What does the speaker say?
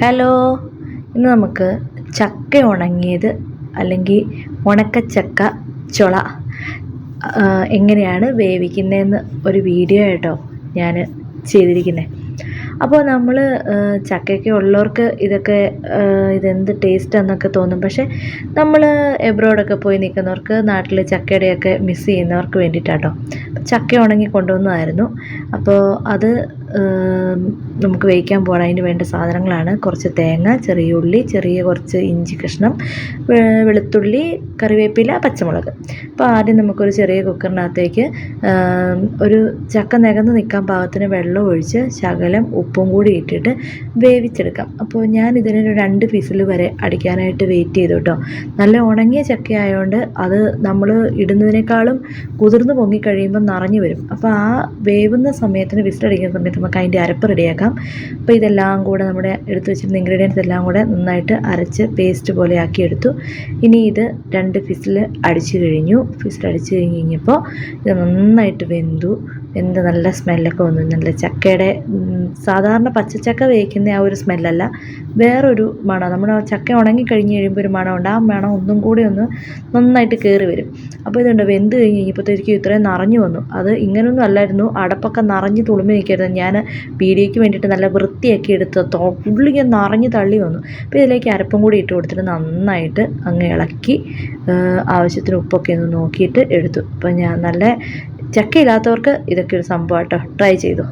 Hello ഇന്ന് നമുക്ക് ചക്ക ഉണങ്ങിയത് അല്ലെങ്കിൽ ഉണക്കച്ചക്ക ചുള എങ്ങനെയാണ് വേവിക്കുന്നതെന്ന് ഒരു വീഡിയോ ആയിട്ടോ ഞാൻ ചെയ്തിരിക്കുന്നത് അപ്പോൾ നമ്മൾ ചക്കയൊക്കെ ഉള്ളവർക്ക് ഇതൊക്കെ ഇതെന്ത് ടേസ്റ്റ് എന്നൊക്കെ തോന്നും. പക്ഷേ നമ്മൾ എബ്രോഡൊക്കെ പോയി നിൽക്കുന്നവർക്ക് നാട്ടിൽ ചക്കയുടെയൊക്കെ മിസ് ചെയ്യുന്നവർക്ക് വേണ്ടിയിട്ടാട്ടോ. ചക്ക ഉണങ്ങി കൊണ്ടുവന്നതായിരുന്നു. അപ്പോൾ അത് നമുക്ക് വേവിക്കാൻ പോകണം അതിന് വേണ്ട സാധനങ്ങളാണ്. കുറച്ച് തേങ്ങ ചെറിയ ഉള്ളി ചെറിയ കുറച്ച് ഇഞ്ചി കഷ്ണം വെളുത്തുള്ളി കറിവേപ്പില പച്ചമുളക്. അപ്പോൾ ആദ്യം നമുക്കൊരു ചെറിയ കുക്കറിനകത്തേക്ക് ഒരു ചക്ക നികന്ന് നിൽക്കാൻ പാകത്തിന് വെള്ളം ഒഴിച്ച് ശകലം ഉപ്പും കൂടി ഇട്ടിട്ട് വേവിച്ചെടുക്കാം. അപ്പോൾ ഞാൻ ഇതിനൊരു രണ്ട് പീസിൽ വരെ അടിക്കാനായിട്ട് വെയിറ്റ് ചെയ്തു കേട്ടോ. നല്ല ഉണങ്ങിയ ചക്ക ആയതുകൊണ്ട് അത് നമ്മൾ ഇടുന്നതിനേക്കാളും കുതിർന്ന് പൊങ്ങിക്കഴിയുമ്പോൾ നിറഞ്ഞു വരും. അപ്പോൾ ആ വേവുന്ന സമയത്തിന് വിസിലടിക്കുന്ന സമയത്ത് നമുക്ക് അതിന്റെ അരപ്പ് റെഡിയാക്കാം. അപ്പോൾ ഇതെല്ലാം കൂടെ നമ്മുടെ എടുത്തു വെച്ചിരുന്ന ഇൻഗ്രീഡിയൻസ് എല്ലാം കൂടെ നന്നായിട്ട് അരച്ച് പേസ്റ്റ് പോലെ ആക്കി എടുത്തു. ഇനി ഇത് രണ്ട് ഫിസിൽ അടിച്ചു കഴിഞ്ഞു. ഫിസിൽ അടിച്ചു കഴിഞ്ഞ് കഴിഞ്ഞപ്പോൾ ഇത് നന്നായിട്ട് വെന്തു. വെന്ത് നല്ല സ്മെല്ലൊക്കെ വന്നു. നല്ല ചക്കയുടെ സാധാരണ പച്ചച്ചക്ക വേവിക്കുന്ന ആ ഒരു സ്മെല്ലല്ല. വേറൊരു മണം. നമ്മുടെ ചക്ക ഉണങ്ങി കഴിഞ്ഞ് കഴിയുമ്പോൾ ഒരു മണമുണ്ട് ആ മണം ഒന്നും കൂടി ഒന്ന് നന്നായിട്ട് കയറി വരും. അപ്പോൾ ഇതുണ്ട് വെന്ത് കഴിഞ്ഞ് കഴിഞ്ഞപ്പോഴത്തേക്കും ഇത്രയും നിറഞ്ഞു വന്നു. അത് ഇങ്ങനൊന്നും അല്ലായിരുന്നു. അടപ്പൊക്കെ നിറഞ്ഞ് തുളുമ്പി നിൽക്കരുത് ഞാൻ വീഡിയോയ്ക്ക് വേണ്ടിയിട്ട് നല്ല വൃത്തിയാക്കി എടുത്ത് ഉള്ളിങ്ങനെ നിറഞ്ഞ് തള്ളി വന്നു. അപ്പോൾ ഇതിലേക്ക് അരപ്പും കൂടി ഇട്ട് കൊടുത്തിട്ട് നന്നായിട്ട് അങ്ങ് ഇളക്കി ആവശ്യത്തിന് ഉപ്പൊക്കെ ഒന്ന് നോക്കിയിട്ട് എടുത്തു. അപ്പോൾ ഞാൻ നല്ല ചക്കയില്ലാത്തവർക്ക് ഇതൊക്കെ ഒരു സംഭവം കേട്ടോ ട്രൈ ചെയ്തു.